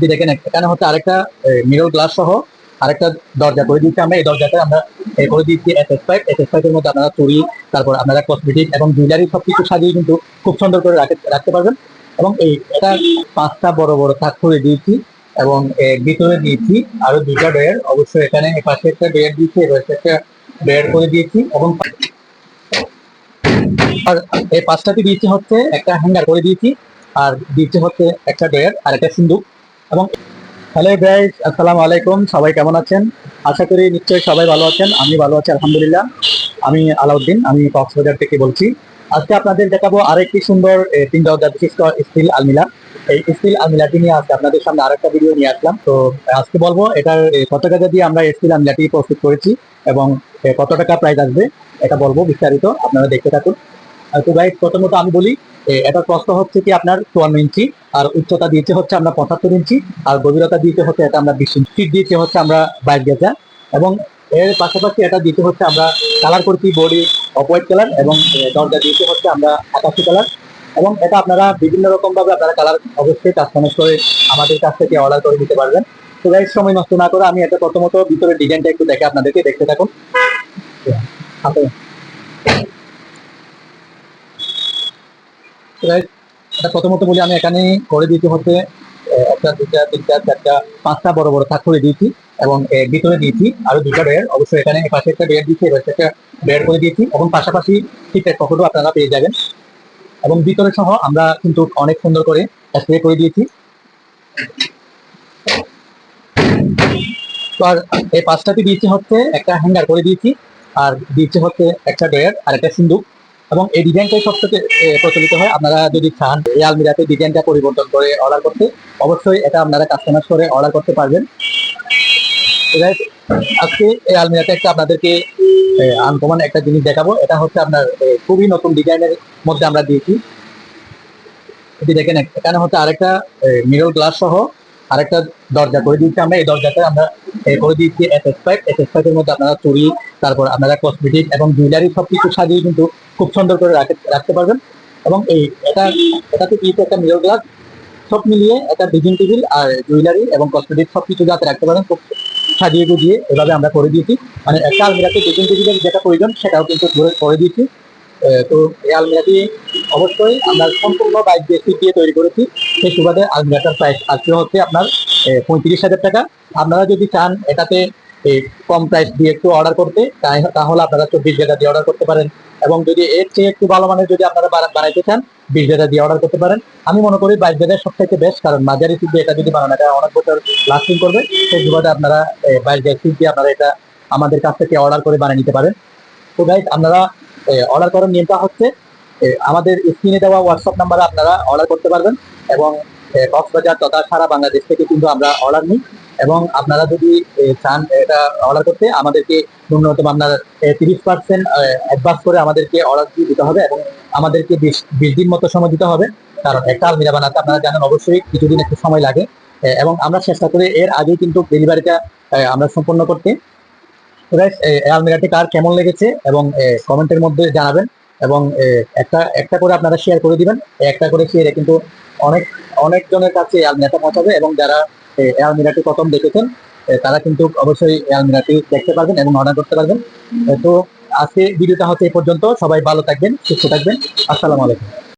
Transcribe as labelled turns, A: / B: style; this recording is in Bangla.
A: যদি দেখেন এখানে হচ্ছে আরেকটা মিরর গ্লাস সহ আরেকটা দরজা করে দিচ্ছি আমরা। এই দরজাটা আমরা এ, করে দিচ্ছি এস এস ফাইভ এস মধ্যে আপনারা চুরি তারপর আপনারা কসমেটিক এবং জুয়েলারি সবকিছু সাজিয়ে কিন্তু খুব সুন্দর করে রাখে- রাখতে পারবেন। এবং এই এটা পাঁচটা বড় বড় থাক করে দিয়েছি এবং ভিতরে দিয়েছি আরও দুইটা ডয়ের অবশ্যই এখানে পাশে একটা ডয়ের দিয়েছি এ পাশে একটা ডয়ের করে দিয়েছি এবং আর এই পাঁচটাতে দিয়েছি হচ্ছে একটা হ্যাঙ্গার করে দিয়েছি। আর দিয়েছি হচ্ছে একটা ডয়ের আর একটা সিন্দুক। এবং হ্যালো গাইস আসসালামু আলাইকুম। সবাই কেমন আছেন? আশা করি নিশ্চয়ই সবাই ভালো আছেন, আমি ভালো আছি, আলহামদুলিল্লাহ। আমি আলাউদ্দিন, আমি কক্সবাজার থেকে বলছি। আজকে আপনাদের দেখাবো আরেকটি সুন্দর তিন দরজা বিশিষ্ট স্টিল আলমিলা এই স্টিল আলমিলাটি নিয়ে আজকে আপনাদের সামনে আরেকটা ভিডিও নিয়ে আসলাম। তো, আজকে বলব, এটার কত টাকা দিয়ে আমরা স্টিল আলমিলাটি প্রস্তুত করেছি এবং কত টাকা প্রাইস আসবে, এটা বলব বিস্তারিত, আপনারা দেখতে থাকুন। তো গাইড প্রথমত আমি বলি এটার প্রস্থ হচ্ছে কি আপনার চুয়ান্ন ইঞ্চি, আর উচ্চতা দিয়েছে হচ্ছে আমরা পঁচাত্তর ইঞ্চি, আর গভীরতা দিতে হচ্ছে এটা আমরা বিশ ইঞ্চি। দিয়েছে হচ্ছে আমরা বাইশ গেজা, এবং এর পাশাপাশি এটা দিতে হচ্ছে আমরা কালার করছি বডি অফ হোয়াইট কালার এবং দরজা দিতে হচ্ছে আমরা আকাশি কালার এবং এটা আপনারা বিভিন্ন রকম ভাবে আপনারা কালার অবশ্যই কাস্টমাইজ করে আমাদের কাছ থেকে অর্ডার করে দিতে পারবেন। তো গাইড সময় নষ্ট না করে আমি এটা প্রথমত ভিতরে ডিজাইনটা একটু দেখে আপনাদেরকে দেখতে থাকুন Right. এটা প্রথমত বলি, আমি এখানে করে দিয়েছি হচ্ছে একটা দুটা তিনটা, চারটা, পাঁচটা বড় বড় থাক করে দিয়েছি এবং ভিতরে দিয়েছি আরও দুটা বেড অবশ্যই এখানে পাশে একটা বেড দিয়েছি এবার একটা বেড করে দিয়েছি এবং পাশাপাশি টিকেট পকেটও আপনারা পেয়ে যাবেন। এবং ভিতরে সহ আমরা কিন্তু অনেক সুন্দর করে স্প্রে করে দিয়েছি। তো আর এই পাঁচটাতে দিয়েছি হচ্ছে একটা হ্যাঙ্গার করে দিয়েছি, আর দিয়েছি হচ্ছে একটা ডয়ার আর একটা সিন্দুক। এবং এই ডিজাইনটাই সব থেকে প্রচলিত হয়। আপনারা যদি চান এই আলমিরাতে ডিজাইনটা পরিবর্তন করে অর্ডার করতে, অবশ্যই এটা আপনারা কাস্টমাইজ করে অর্ডার করতে পারবেন। আজকে এই আলমিরাতে একটা আপনাদেরকে আনকমন একটা জিনিস দেখাবো। এটা হচ্ছে আপনার খুবই নতুন ডিজাইনের মধ্যে আমরা দিয়েছি। যদি দেখেন, এখানে হচ্ছে আরেকটা মিরর গ্লাস সহ আরেকটা দরজা করে দিয়েছি আমরা। এই দরজাটা আমরা করে দিয়েছি S S five S S এর মধ্যে আপনারা চুরি তারপর আপনারা কসমেটিক এবং জুয়েলারি সবকিছু সাজিয়ে কিন্তু খুব সুন্দর করে রাখে- রাখতে পারবেন। এবং এই, এটা, এটাতে কি একটা মিরর গ্লাস সব মিলিয়ে একটা ডিজিং টেবিল আর জুয়েলারি এবং কসমেটিক সবকিছু যাতে রাখতে পারেন, খুব সাজিয়ে গুজিয়ে এভাবে আমরা করে দিয়েছি। মানে একটা আলমিরাতে ডিজিং টেবিলের যেটা প্রয়োজন সেটাও কিন্তু করে- দিয়েছি। তো এই আলমিরাটি অবশ্যই আমরা সম্পূর্ণ বাইক দিয়ে দিয়ে তৈরি করেছি, সেই সুবাদে আলমিরাটার প্রাইস আজকে হচ্ছে আপনার পঁয়ত্রিশ হাজার টাকা। আপনারা যদি চান এটাতে কম প্রাইস দিয়ে একটু অর্ডার করতে তাহলে আপনারা চব্বিশ হাজার দিয়ে অর্ডার করতে পারেন। এবং যদি এর চেয়ে একটু ভালো মানের যদি আপনারা বানা- বানাইতে চান, বিশ হাজার দিয়ে অর্ডার করতে পারেন। আমি মনে করি বাইশ হাজার সব থেকে বেস্ট কারণ মাঝারি সিট দিয়ে এটা যদি বানানো এটা অনেক বছর লাস্টিং করবে। সেই সুবাদে আপনারা বাইশ হাজার সিট দিয়ে আপনারা এটা আমাদের কাছ থেকে অর্ডার করে বানিয়ে নিতে পারেন। তো গাইজ আপনারা অর্ডার করার নিয়মটা হচ্ছে আমাদের স্ক্রিনে দেওয়া হোয়াটসঅ্যাপ নাম্বারে আপনারা অর্ডার করতে পারবেন এবং কক্সবাজার তথা সারা বাংলাদেশ থেকে কিন্তু আমরা অর্ডার নিই এবং আপনারা যদি চান এটা অর্ডার করতে, আমাদেরকে ন্যূনতম আপনার তিরিশ পার্সেন্ট অ্যাডভান্স করে আমাদেরকে অর্ডার দিতে হবে এবং আমাদেরকে বিশ বিশ দিন মতো সময় দিতে হবে। কারণ একটা আলমিরা বানাতে আপনারা জানেন অবশ্যই কিছুদিন একটু সময় লাগে। এবং আমরা চেষ্টা করি এর আগেই কিন্তু ডেলিভারিটা আমরা সম্পন্ন করতে। কার কেমন লেগেছে এবং কমেন্টের মধ্যে জানাবেন এবং একটা একটা করে আপনারা শেয়ার করে দিবেন। একটা করে শেয়ারে কিন্তু অনেক অনেক জনের কাছে আলমিরাটা পৌঁছাবে এবং যারা আলমিরাটি প্রথম দেখেছেন তারা কিন্তু অবশ্যই আলমিরাটি দেখতে পারবেন এবং অর্ডার করতে পারবেন। তো আজকে ভিডিওটা হচ্ছে এই পর্যন্ত। সবাই ভালো থাকবেন, সুস্থ থাকবেন। আসসালামু আলাইকুম।